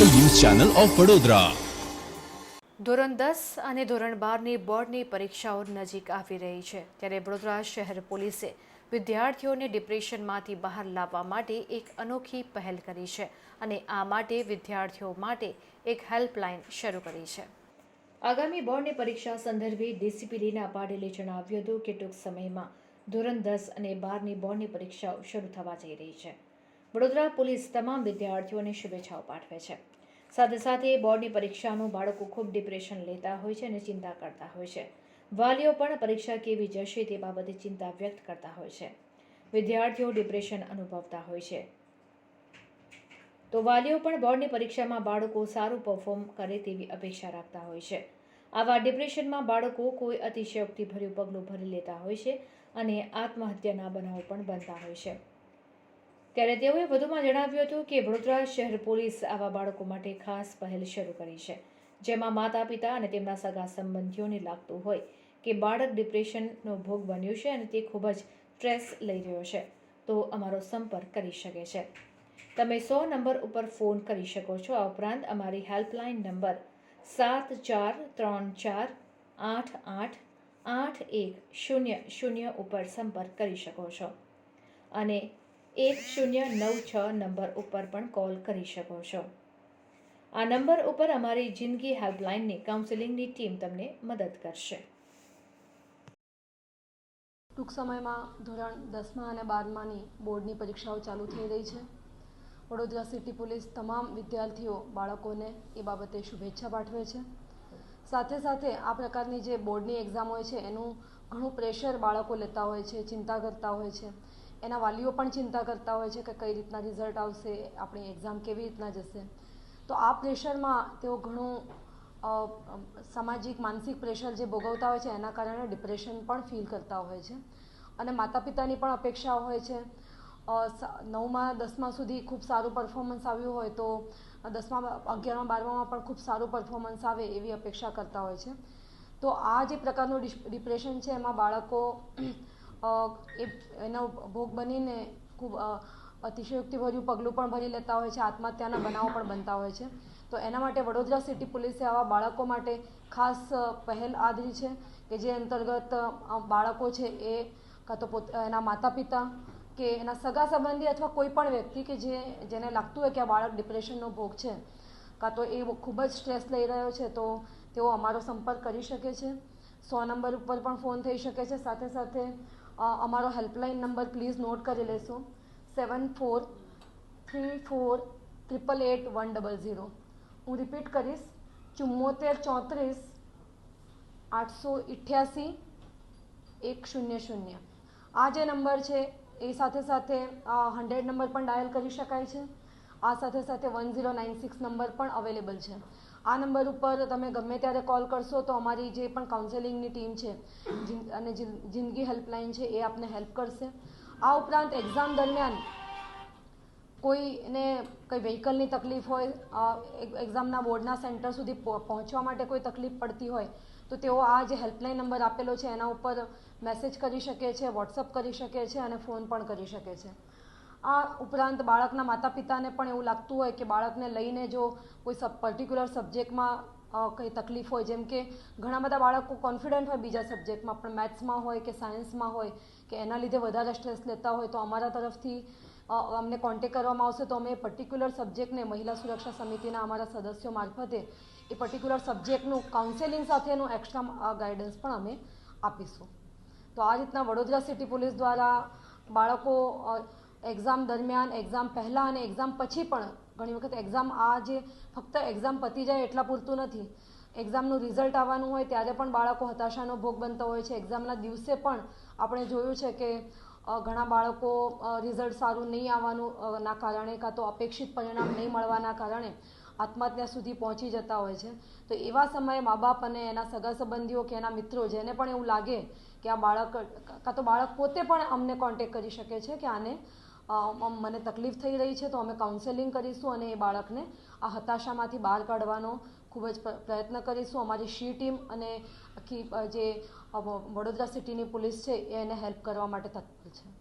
Channel of Vadodara. ધોરણ દસ અને ધોરણ બારની બોર્ડની પરીક્ષાઓ નજીક આવી રહી છે. ત્યારે વડોદરા શહેર પોલીસે વિદ્યાર્થીઓને ડિપ્રેશનમાંથી બહાર લાવવા માટે એક અનોખી પહેલ કરી છે અને આ માટે વિદ્યાર્થીઓ માટે એક હેલ્પલાઇન શરૂ કરી છે. આગામી બોર્ડની પરીક્ષા સંદર્ભે ડીસીપી રીના પાટીલે જણાવ્યું હતું કે ટૂંક સમયમાં ધોરણ દસ અને બારની બોર્ડની પરીક્ષાઓ શરૂ થવા જઈ રહી છે. વડોદરા પોલીસ તમામ વિદ્યાર્થીઓને શુભેચ્છાઓ પાઠવે છે. સાથે સાથે બોર્ડની પરીક્ષાનું બાળકો ખૂબ ડિપ્રેશન લેતા હોય છે અને ચિંતા કરતા હોય છે. વાલીઓ પણ પરીક્ષા કેવી જશે તે બાબતે ચિંતા વ્યક્ત કરતા હોય છે. વિદ્યાર્થીઓ ડિપ્રેશન અનુભવતા હોય છે. તો વાલીઓ પણ બોર્ડની પરીક્ષામાં બાળકો સારું પરફોર્મ કરે તેવી અપેક્ષા રાખતા હોય છે. આવા ડિપ્રેશનમાં બાળકો કોઈ અતિશયોક્તિભર્યું પગલું ભરી લેતા હોય છે અને આત્મહત્યાના બનાવો પણ બનતા હોય છે. ત્યારે તેઓએ વધુમાં જણાવ્યું હતું કે વડોદરા શહેર પોલીસ આવા બાળકો માટે ખાસ પહેલ શરૂ કરી છે, જેમાં માતા પિતા અને તેમના સગા સંબંધીઓને લાગતું હોય કે બાળક ડિપ્રેશનનો ભોગ બન્યું છે અને તે ખૂબ જ સ્ટ્રેસ લઈ રહ્યો છે. તો અમારો સંપર્ક કરી શકે છે. તમે સો નંબર ઉપર ફોન કરી શકો છો. આ ઉપરાંત અમારી હેલ્પલાઇન નંબર સાત ચાર ત્રણ ચાર આઠ આઠ આઠ એક શૂન્ય શૂન્ય ઉપર સંપર્ક કરી શકો છો. અને એક શૂન્ય નવ છ નંબર ઉપર પણ કોલ કરી શકો છો. આ નંબર ઉપર અમારી જિંદગી હેલ્પલાઇનની કાઉન્સેલિંગની ટીમ તમને મદદ કરશે. ટૂંક સમયમાં ધોરણ દસમા અને બારમાની બોર્ડની પરીક્ષાઓ ચાલુ થઈ રહી છે. વડોદરા સિટી પોલીસ તમામ વિદ્યાર્થીઓ, બાળકોને એ બાબતે શુભેચ્છા પાઠવે છે. સાથે સાથે આ પ્રકારની જે બોર્ડની એક્ઝામ હોય છે, એનું ઘણું પ્રેશર બાળકો લેતા હોય છે, ચિંતા કરતા હોય છે. એના વાલીઓ પણ ચિંતા કરતા હોય છે કે કઈ રીતના રિઝલ્ટ આવશે, આપણી એક્ઝામ કેવી રીતના જશે. તો આ પ્રેશરમાં તેઓ ઘણું સામાજિક, માનસિક પ્રેશર જે ભોગવતા હોય છે એના કારણે ડિપ્રેશન પણ ફીલ કરતા હોય છે. અને માતા પિતાની પણ અપેક્ષા હોય છે. નવમાં, દસમા સુધી ખૂબ સારું પરફોર્મન્સ આવ્યું હોય તો દસમા, અગિયારમાં, બારમામાં પણ ખૂબ સારું પરફોર્મન્સ આવે એવી અપેક્ષા કરતા હોય છે. તો આ જે પ્રકારનું ડિપ્રેશન છે એમાં બાળકો એ, એનો ભોગ બનીને ખૂબ અતિશયોક્તિભર્યું પગલું પણ ભરી લેતા હોય છે, આત્મહત્યાના બનાવો પણ બનતા હોય છે. તો એના માટે વડોદરા સિટી પોલીસે આવા બાળકો માટે ખાસ પહેલ આદરી છે કે જે અંતર્ગત બાળકો છે એ કાં તો પોત, એના માતા પિતા કે એના સગા સંબંધી અથવા કોઈ પણ વ્યક્તિ કે જે, જેને લાગતું હોય કે આ બાળક ડિપ્રેશનનો ભોગ છે કાં તો એ ખૂબ જ સ્ટ્રેસ લઈ રહ્યો છે તો તેઓ અમારો સંપર્ક કરી શકે છે. સો નંબર ઉપર પણ ફોન થઈ શકે છે. સાથે સાથે અમારો હેલ્પલાઇન નંબર પ્લીઝ નોટ કરી લેશો seven four three four triple eight one double zero હું રિપીટ કરીશ ચુમ્મોતેર ચોત્રીસ આઠસો ઇઠ્યાસી એક શૂન્ય શૂન્ય આ જે નંબર છે એ સાથે સાથે હંડ્રેડ નંબર પણ ડાયલ કરી શકાય છે આ સાથે સાથે one zero nine six number પણ અવેલેબલ છે આ નંબર ઉપર તમે ગમે ત્યારે કોલ કરશો તો અમારી જે પણ કાઉન્સેલિંગની ટીમ છે અને જિંદગી હેલ્પલાઇન છે એ આપને હેલ્પ કરશે. આ ઉપરાંત એક્ઝામ દરમિયાન કોઈને કંઈ વ્હીકલની તકલીફ હોય એક- એક્ઝામના બોર્ડના સેન્ટર સુધી પહોંચવા માટે કોઈ તકલીફ પડતી હોય, તો તેઓ આ જે હેલ્પલાઇન નંબર આપેલો છે એના ઉપર મેસેજ કરી શકે છે વોટ્સઅપ કરી શકે છે અને ફોન પણ કરી શકે છે. આ ઉપરાંત બાળકના માતા પિતાને પણ એવું લાગતું હોય કે બાળકને લઈને જો કોઈ પર્ટિક્યુલર સબ્જેક્ટમાં કંઈ તકલીફ હોય, જેમ કે ઘણા બધા બાળકો કોન્ફિડન્ટ હોય બીજા સબ્જેક્ટમાં પણ મેથ્સમાં હોય કે સાયન્સમાં હોય કે એના લીધે વધારે સ્ટ્રેસ લેતા હોય, તો અમારા તરફથી અમને કોન્ટેક કરવામાં આવશે. તો અમે પર્ટિક્યુલર સબ્જેક્ટને મહિલા સુરક્ષા સમિતિના અમારા સદસ્યો મારફતે એ પર્ટિક્યુલર સબ્જેક્ટનું કાઉન્સેલિંગ સાથેનું એક્સ્ટ્રા ગાઈડન્સ પણ અમે આપીશું. તો આ રીતના વડોદરા સિટી પોલીસ દ્વારા બાળકો એક્ઝામ દરમિયાન એક્ઝામ પહેલાં અને એક્ઝામ પછી પણ ઘણી વખત એક્ઝામ આ જે ફક્ત એક્ઝામ પતી જાય એટલા પૂરતું નથી. એક્ઝામનું રિઝલ્ટ આવવાનું હોય ત્યારે પણ બાળકો હતાશાનો ભોગ બનતા હોય છે. એક્ઝામના દિવસે પણ આપણે જોયું છે કે ઘણા બાળકો રિઝલ્ટ સારું નહીં આવવાનું ના કારણે કાં તો અપેક્ષિત પરિણામ નહીં મળવાના કારણે આત્મહત્યા સુધી પહોંચી જતા હોય છે. તો એવા સમયે મા બાપ અને એના સગા સંબંધીઓ કે એના મિત્રો જેને પણ એવું લાગે કે આ બાળક, કાં તો બાળક પોતે પણ અમને કોન્ટેક કરી શકે છે કે આને મને તકલીફ થઈ રહી છે તો અમે કાઉન્સેલિંગ કરીશું અને એ બાળકને આ હતાશામાંથી બહાર કાઢવાનો ખૂબ જ પ્રયત્ન કરીશું. અમારી શી ટીમ અને આખી જે વડોદરા સિટીની પોલીસ છે એને હેલ્પ કરવા માટે તત્પર છે.